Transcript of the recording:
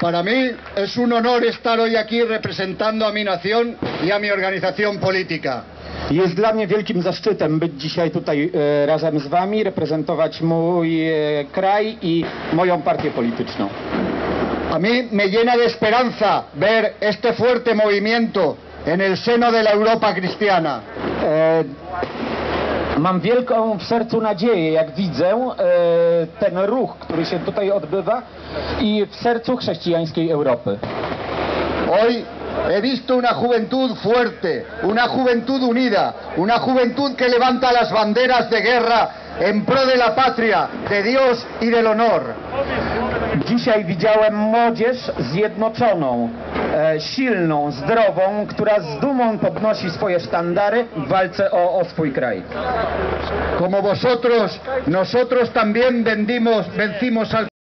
Para mí es un honor estar hoy aquí representando a mi nación y a mi organización política. Jest dla mnie wielkim zaszczytem być dzisiaj tutaj e, razem z Wami, reprezentować mój e, kraj i moją partię polityczną. A mí me llena de esperanza ver este fuerte movimiento en el seno de la Europa cristiana. E, Mam wielką w sercu nadzieję, jak widzę e, ten ruch, który się tutaj odbywa i w sercu chrześcijańskiej Europy. Hoy he visto una juventud fuerte, una juventud unida, una juventud que levanta las banderas de guerra en pro de la patria, de Dios y del honor. Dzisiaj widziałem młodzież zjednoczoną, silną, zdrową, która z dumą podnosi swoje sztandary w walce o, o swój kraj. Como vosotros, nosotros también vendimos, vencimos al